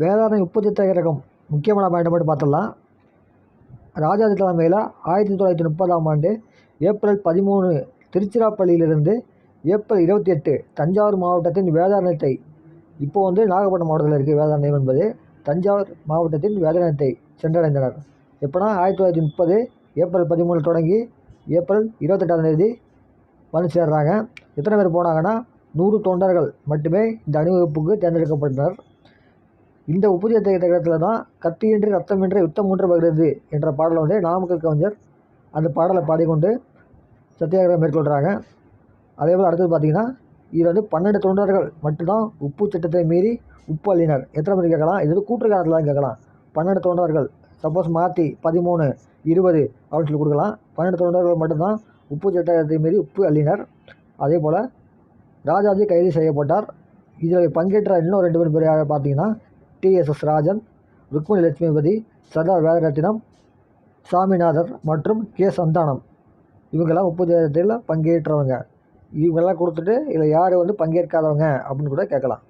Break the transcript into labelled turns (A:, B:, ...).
A: வேளாண்மை உப்பு சத்தியாகிரகம் முக்கியமான பயன்பாடு பார்த்தலாம் பார்த்துடலாம். ராஜாஜி தலைமையில் ஆயிரத்தி தொள்ளாயிரத்தி முப்பதாம் ஆண்டு ஏப்ரல் பதிமூணு திருச்சிராப்பள்ளியிலிருந்து ஏப்ரல் இருபத்தி எட்டு தஞ்சாவூர் மாவட்டத்தின் வேதாரணத்தை இப்போ வந்து நாகப்பட்டினம் மாவட்டத்தில் இருக்குது வேதாரணம் என்பது. தஞ்சாவூர் மாவட்டத்தின் வேதாரணத்தை சென்றடைந்தனர். எப்போனா ஆயிரத்தி தொள்ளாயிரத்தி முப்பது ஏப்ரல் பதிமூணு தொடங்கி ஏப்ரல் இருபத்தெட்டாம் தேதி வந்து சேர்றாங்க. எத்தனை பேர் போனாங்கன்னா நூறு தொண்டர்கள் மட்டுமே இந்த அணிவகுப்புக்கு தேர்ந்தெடுக்கப்பட்டனர். இந்த உப்பு தான் கத்தியின்றி ரத்தமின்றி யுத்தம் ஒன்று வருகிறது என்ற பாடலை வந்து நாமக்கல் கவிஞர் அந்த பாடலை பாடிக்கொண்டு சத்தியாகிரகம் மேற்கொள்கிறாங்க அதே போல் அடுத்தது பார்த்தீங்கன்னா இதில் வந்து பன்னெண்டு தொண்டர்கள் மட்டும்தான் உப்பு சட்டத்தை மீறி உப்பு அள்ளினர். எத்தனை பேர் கேட்கலாம்? இது வந்து கூற்று தான் கேட்கலாம். பன்னெண்டு தொண்டர்கள் சப்போஸ் மாற்றி பதிமூணு இருபது அப்படின்னு சொல்லி கொடுக்கலாம். பன்னெண்டு தொண்டர்கள் மட்டும்தான் உப்பு சட்டத்தை மீறி உப்பு அள்ளினர். அதே போல் ராஜாஜி கைது செய்யப்பட்டார். இதில் பங்கேற்ற இன்னும் ரெண்டு பேர் பேர் யார் பார்த்தீங்கன்னா டிஎஸ்எஸ் ராஜன் ருக்மணி லட்சுமிபதி சர்தார் வேதரத்தினம் சாமிநாதர் மற்றும் கே சந்தானம். இவங்கெல்லாம் உப்பு பங்கேற்றவங்க. இவங்கெல்லாம் கொடுத்துட்டு இதில் யார் வந்து பங்கேற்காதவங்க அப்படின்னு கூட கேட்கலாம்.